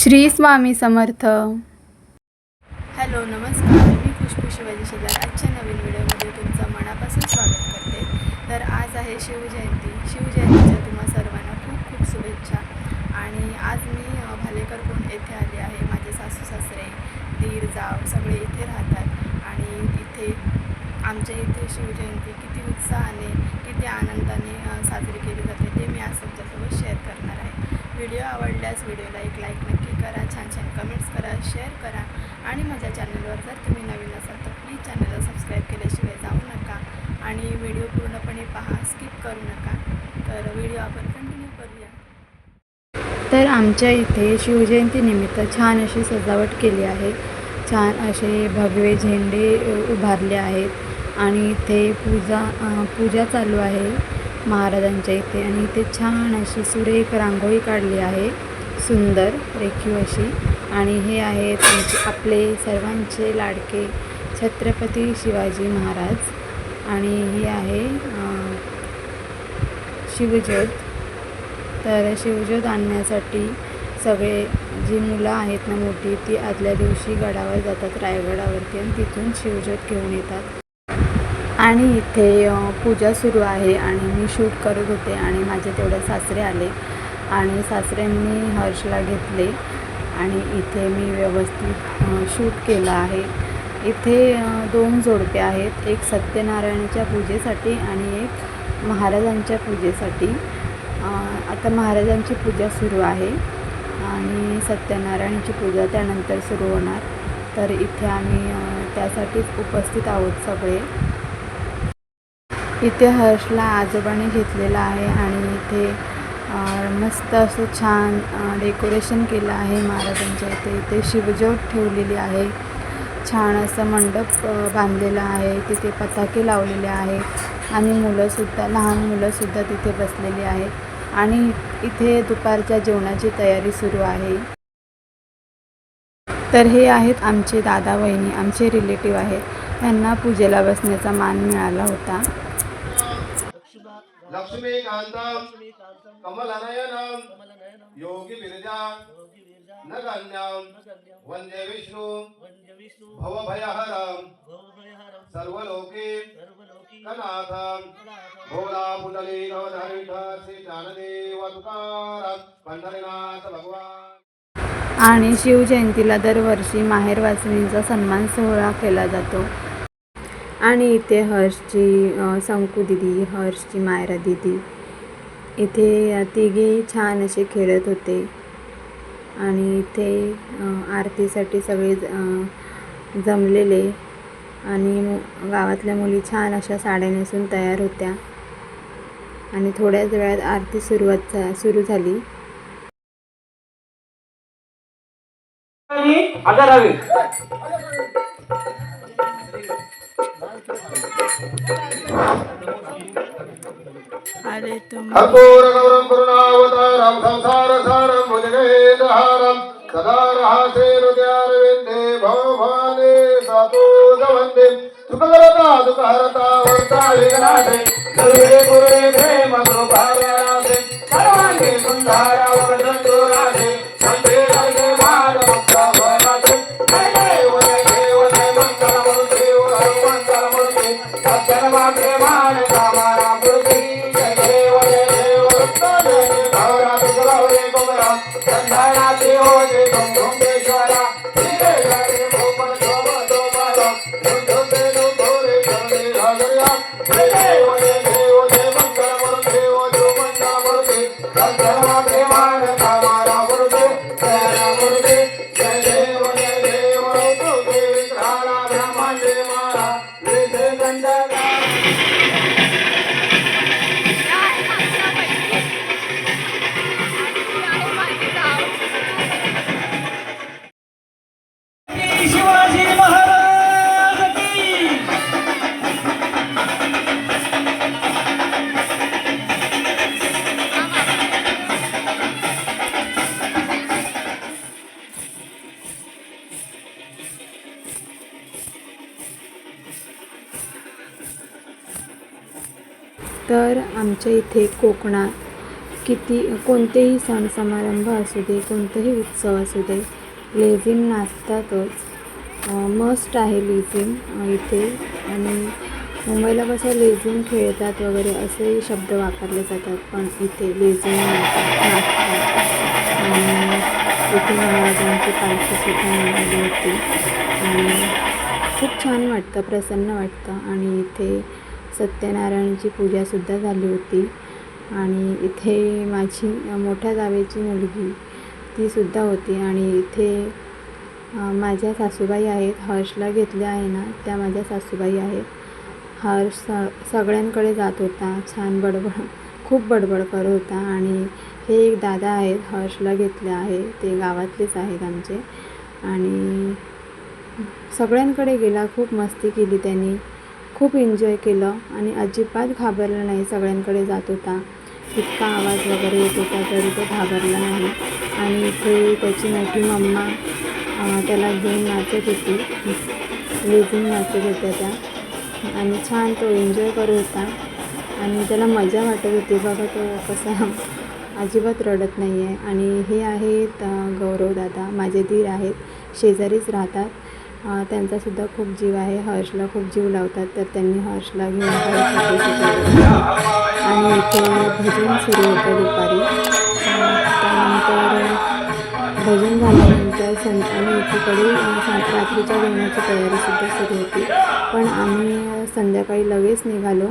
Shri Swami Samarth. Hello नमस्कार. मी खुशबू शिवाजी शेजार आजच्या नवीन व्हिडिओमध्ये तुमचं मनापासून स्वागत करते. तर आज आहे शिवजयंती. शिवजयंतीच्या तुम्हा सर्वांना खूप खूप शुभेच्छा. आणि आज मी भालेकर भालेकरकडून येथे आले आहे. माझे सासू सासरे दीर जाव सगळे इथे राहतात. आणि इथे आमच्या इथे शिवजयंती किती उत्साहाने किती आनंदाने साजरी केली जाते ते मी आज तुमच्यासोबत शेअर करणार आहे. व्हिडिओ आवडल्यास व्हिडिओला एक लाईक करा छान छान कमेंट्स करा शेअर करा आणि माझ्या चॅनलवर जर तुम्ही नवीन असाल तर प्लीज चॅनलला सबस्क्राईब केल्याशिवाय जाऊ नका आणि व्हिडिओ पूर्णपणे पहा स्किप करू नका. तर व्हिडिओ आपण कंटिन्यू करूया. तर आमच्या इथे शिवजयंतीनिमित्त छान अशी सजावट केली आहे. छान असे भगवे झेंडे उभारले आहेत आणि इथे पूजा पूजा चालू आहे महाराजांच्या इथे आणि इथे छान अशी सुरेख रांगोळी काढली आहे. सुंदर. रेखीव अशी. आणि हे आहेत आपले सर्वांचे लाडके छत्रपती शिवाजी महाराज. आणि ही आहे शिवज्योत. तर शिवज्योत आणण्यासाठी सगळे जी मुलं आहेत ना मोठी ती आदल्या दिवशी गडावर जातात रायगडावरती आणि तिथून शिवज्योत घेऊन येतात. आणि इथे पूजा सुरू आहे आणि मी शूट करत होते आणि माझे तेवढे सासरे आले. आणि सासऱ्यांनी हर्षला घेतले आणि इथे मी व्यवस्थित शूट केलं आहे. इथे दोन जोडपे आहेत एक सत्यनारायणाच्या पूजेसाठी आणि एक महाराजांच्या पूजेसाठी. आता महाराजांची पूजा सुरू आहे आणि सत्यनारायणाची पूजा त्यानंतर सुरू होणार. तर इथे आम्ही त्यासाठीच उपस्थित आहोत सगळे. इथे हर्षला आजोबाने घेतलेला आहे आणि इथे मस्त असं छान डेकोरेशन केलं आहे महाराजांच्या इथे. इथे शिवज्योत ठेवलेली आहे. छान असं मंडप बांधलेला आहे. तिथे पताके लावलेले आहेत आणि मुलंसुद्धा लहान मुलंसुद्धा तिथे बसलेली आहेत आणि इथे दुपारच्या जेवणाची तयारी सुरू आहे. तर हे आहेत आमचे दादा वहिनी आमचे रिलेटिव्ह आहेत. त्यांना पूजेला बसण्याचा मान मिळाला होता. लक्ष्मीकान्तं कमलनयनं योगी विरजां नगण्यं वन्दे विष्णु। भवभयहरं सर्वलोके। कनाथं तुकाराम पंढरीनाथ भगवान। आणि शिवजयंतीला दरवर्षी माहेर वाचणीचा सन्मान सोहळा केला जातो. आणि इथे हर्षची संकू दिदी हर्षची मायरा दिदी. इथे तिघे छान असे खेळत होते. आणि इथे आरतीसाठी सगळे ज- जमलेले आणि गावातल्या मुली छान अशा साड्या नेसून तयार होत्या. आणि थोड्याच वेळात आरती सुरुवात झा सुरू झाली. కర్పూర గౌరం కరుణావతారం సంసార సారం భుజగేంద్రహారం సదారహాసేరుద్యారవిందే భవానే సతో గవందే దుఃఖరతా దుఃఖహరతా వర్తా విఘ్నాథే సర్వే గురే ప్రేమ సుభారాధే సర్వాంగే సుందరావతంతో రాధే तर आमच्या इथे कोकणात किती कोणतेही सण समारंभ असू दे कोणतेही उत्सव असू दे लेझिम नाचतातच. मस्ट आहे लेझिम इथे आणि मुंबईला कसं लेझिम खेळतात वगैरे असे शब्द वापरले जातात पण इथे लेझिम नाचतात. आणि इथे महाराजांची पालखीसुद्धा मिळाली होती. आणि खूप छान वाटतं प्रसन्न वाटतं. आणि इथे सत्यनारायणची पूजासुद्धा झाली होती. आणि इथे माझी मोठ्या जावेची मुलगी तीसुद्धा होती. आणि इथे माझ्या सासूबाई आहेत. हर्षला घेतल्या आहे ना त्या माझ्या सासूबाई आहेत. हर्ष स सगळ्यांकडे जात होता. छान बडबड खूप बडबड करत होता. आणि हे एक दादा आहेत हर्षला घेतले आहे. ते गावातलेच आहेत आमचे. आणि सगळ्यांकडे गेला खूप मस्ती केली त्यांनी. खूप एन्जॉय केलं आणि अजिबात घाबरला नाही सगळ्यांकडे जात होता. इतका आवाज वगैरे येत होता तरी तो घाबरला नाही. आणि इथे त्याची मोठी मम्मा त्याला घेऊन नाचत होती. लेझून नाचत होत्या त्या. आणि छान तो एन्जॉय करत होता. आणि त्याला मजा वाटत होती. बघा तो कसा अजिबात रडत नाही आहे आणि हे आहेत गौरवदादा गौरव दादा. माझे धीर आहेत. शेजारीच राहतात. त्यांचासुद्धा खूप जीव आहे. हर्षला खूप जीव लावतात तर त्यांनी हर्षला घेऊन आणि इथे भजन सुरू होतं दुपारी. त्यानंतर भजन झाल्यानंतर सं आणि एकीकडे रात्रीच्या जेवणाची तयारीसुद्धा सुरू होती. पण आम्ही संध्याकाळी लगेच निघालो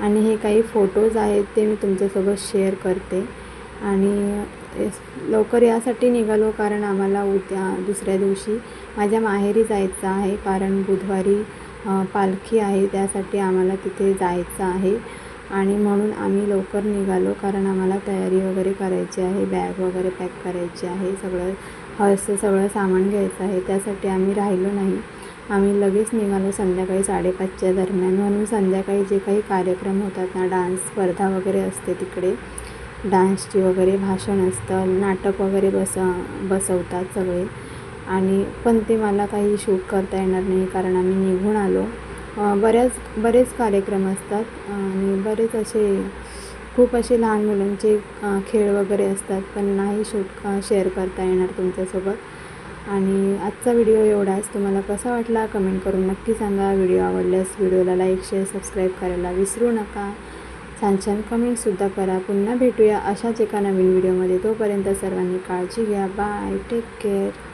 आणि हे काही फोटोज आहेत ते मी तुमच्यासोबत शेअर करते. आणि लवकर यासाठी निघालो कारण आम्हाला उद्या दुसऱ्या दिवशी माझ्या माहेरी जायचं आहे. कारण बुधवारी पालखी आहे. त्यासाठी आम्हाला तिथे जायचं आहे. आणि म्हणून आम्ही लवकर निघालो कारण आम्हाला तयारी वगैरे करायची आहे. बॅग वगैरे पॅक करायची आहे. सगळं हळसं सगळं सामान घ्यायचं आहे. त्यासाठी आम्ही राहिलो नाही. आम्ही लगेच निघालो संध्याकाळी साडेपाचच्या दरम्यान. म्हणून संध्याकाळी जे काही कार्यक्रम होतात ना डान्स स्पर्धा वगैरे असते तिकडे डान्सची वगैरे भाषण असतं नाटक वगैरे बस बसवतात सगळे. आणि पण ते मला काही शूट करता येणार नाही कारण आम्ही निघून आलो. बऱ्याच बरेच कार्यक्रम असतात आणि बरेच असे खूप असे लहान मुलांचे खेळ वगैरे असतात पण नाही शूट शेअर करता येणार तुमच्यासोबत. आणि आजचा व्हिडिओ एवढाच. तुम्हाला कसा वाटला कमेंट करून नक्की सांगा. व्हिडिओ आवडल्यास व्हिडिओला लाईक शेअर सबस्क्राईब करायला विसरू नका. छान छान कमेंटसुद्धा करा. पुन्हा भेटूया अशाच एका नवीन व्हिडिओमध्ये. तोपर्यंत सर्वांनी काळजी घ्या. बाय. Take care.